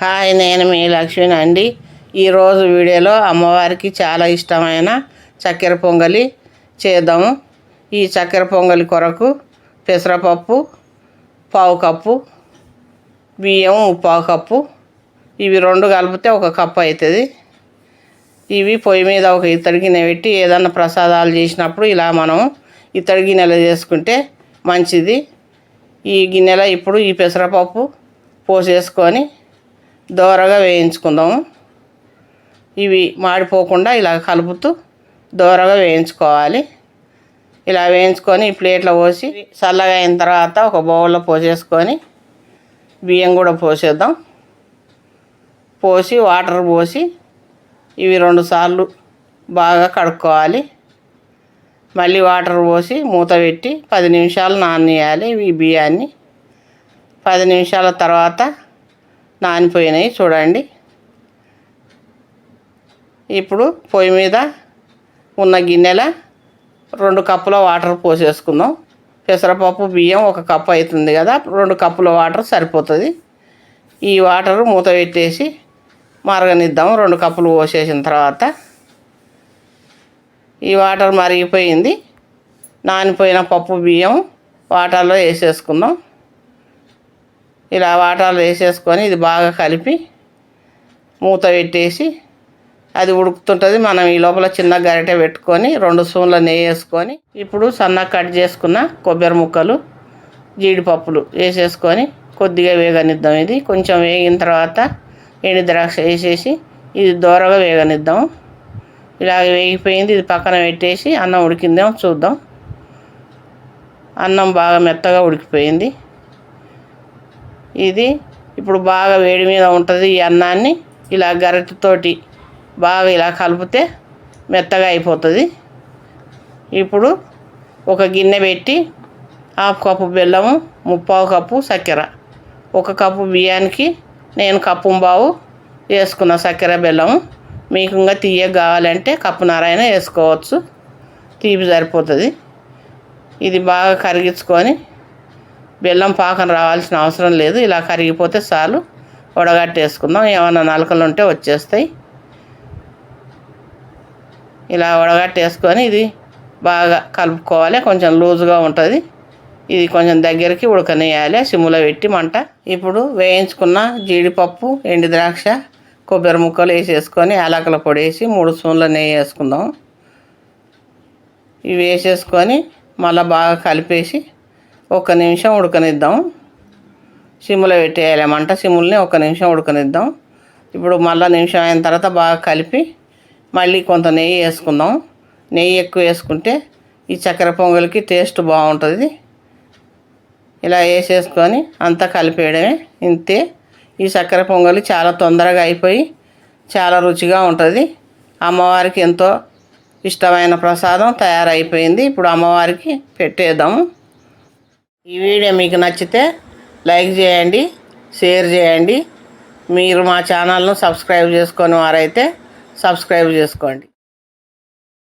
Hi నేను మీ లక్ష్మిని అండి. ఈరోజు వీడియోలో అమ్మవారికి చాలా ఇష్టమైన చక్కెర పొంగలి చేద్దాము. ఈ చక్కెర పొంగలి కొరకు పెసరపప్పు పావు కప్పు బియ్యం పావు కప్పు. ఇవి రెండు కలిపితే ఒక కప్పు అవుతుంది. ఇవి పొయ్యి మీద ఒక ఇత్తడి గిన్నె పెట్టి ఏదన్నా ప్రసాదాలు చేసినప్పుడు ఇలా మనం ఇత్తడి గిన్నెలో చేసుకుంటే మంచిది. ఈ గిన్నెలో ఇప్పుడు ఈ పెసరపప్పు పోసేసుకొని దోరగా వేయించుకుందాము ఇవి మాడిపోకుండా ఇలా కలుపుతూ దోరగా వేయించుకోవాలి. ఇలా వేయించుకొని ప్లేట్లో పోసి చల్లగా అయిన తర్వాత ఒక బౌల్లో పోసేసుకొని బియ్యం కూడా పోసేద్దాం. పోసి వాటర్ పోసి ఇవి రెండు సార్లు బాగా కడుక్కోవాలి. మళ్ళీ వాటర్ పోసి మూత పెట్టి పది నిమిషాలు నానేయాలి ఈ బియ్యాన్ని. పది నిమిషాల తర్వాత నానిపోయినాయి. చూడండి. ఇప్పుడు పొయ్యి మీద ఉన్న గిన్నెల రెండు కప్పుల వాటర్ పోసేసుకుందాం. పెసరపప్పు బియ్యం ఒక కప్పు అవుతుంది కదా రెండు కప్పుల వాటర్ సరిపోతుంది. ఈ వాటర్ మూత పెట్టేసి మరగనిద్దాం. రెండు కప్పులు పోసేసిన తర్వాత ఈ వాటర్ మరిగిపోయింది. నానిపోయిన పప్పు బియ్యం వాటర్లో వేసేసుకుందాం. ఇలా వాటాలు వేసేసుకొని ఇది బాగా కలిపి మూత పెట్టేసి అది ఉడుకుతుంటుంది. మనం ఈ లోపల చిన్న గరిటె పెట్టుకొని రెండు స్పూన్ల నెయ్యి వేసుకొని ఇప్పుడు సన్నగా కట్ చేసుకున్న కొబ్బరి ముక్కలు జీడిపప్పులు వేసేసుకొని కొద్దిగా వేగనిద్దాం. ఇది కొంచెం వేగిన తర్వాత ఎండి ద్రాక్ష వేసేసి ఇది దూరగా వేగనిద్దాం. ఇలా వేగిపోయింది. ఇది పక్కన పెట్టేసి అన్నం ఉడికిందేమో చూద్దాం. అన్నం బాగా మెత్తగా ఉడికిపోయింది. ఇది ఇప్పుడు బాగా వేడి మీద ఉంటుంది ఈ అన్నాన్ని. ఇలా గరిటెతోటి బాగా ఇలా కలిపితే మెత్తగా అయిపోతుంది. ఇప్పుడు ఒక గిన్నె పెట్టి హాఫ్ కప్పు బెల్లము ముప్పావు కప్పు చక్కెర ఒక కప్పు బియ్యానికి నేను కప్పు బావు వేసుకున్న చక్కెర బెల్లము. మీకు ఇంకా తీయ కావాలంటే కప్పున్నరైనా వేసుకోవచ్చు. తీపి సరిపోతుంది. ఇది బాగా కరిగించుకొని బెల్లం పాకం రావాల్సిన అవసరం లేదు. ఇలా కరిగిపోతే చాలు. వడగట్టేసుకుందాం. ఏమైనా నలకలు ఉంటే వచ్చేస్తాయి. ఇలా వడగట్టేసుకొని ఇది బాగా కలుపుకోవాలి. కొంచెం లూజుగా ఉంటుంది. ఇది కొంచెం దగ్గరికి ఉడకనేయాలి. సిమ్లో పెట్టి మంట. ఇప్పుడు వేయించుకున్న జీడిపప్పు ఎండి ద్రాక్ష కొబ్బరి ముక్కలు వేసేసుకొని యాలకుల పొడి వేసి మూడు స్పూన్ల నెయ్యి వేసుకుందాం. ఇవి వేసేసుకొని మళ్ళీ బాగా కలిపేసి ఒక నిమిషం ఉడకనిద్దాం. సిమ్లో పెట్టేయాలి. మంట సిమ్ముల్ని ఒక నిమిషం ఉడకనిద్దాం. ఇప్పుడు మళ్ళీ నిమిషం అయిన తర్వాత బాగా కలిపి మళ్ళీ కొంత నెయ్యి వేసుకుందాం. నెయ్యి ఎక్కువ వేసుకుంటే ఈ చక్కెర పొంగల్కి టేస్ట్ బాగుంటుంది. ఇలా వేసేసుకొని అంతా కలిపేయడమే. ఇంతే. ఈ చక్కెర పొంగలి చాలా తొందరగా అయిపోయి చాలా రుచిగా ఉంటుంది. అమ్మవారికి ఎంతో ఇష్టమైన ప్రసాదం తయారైపోయింది. ఇప్పుడు అమ్మవారికి పెట్టేద్దాము. ఈ వీడియో మీకు నచ్చితే లైక్ చేయండి షేర్ చేయండి. మీరు మా ఛానల్ను సబ్స్క్రైబ్ చేసుకొని వారైతే సబ్స్క్రైబ్ చేసుకోండి.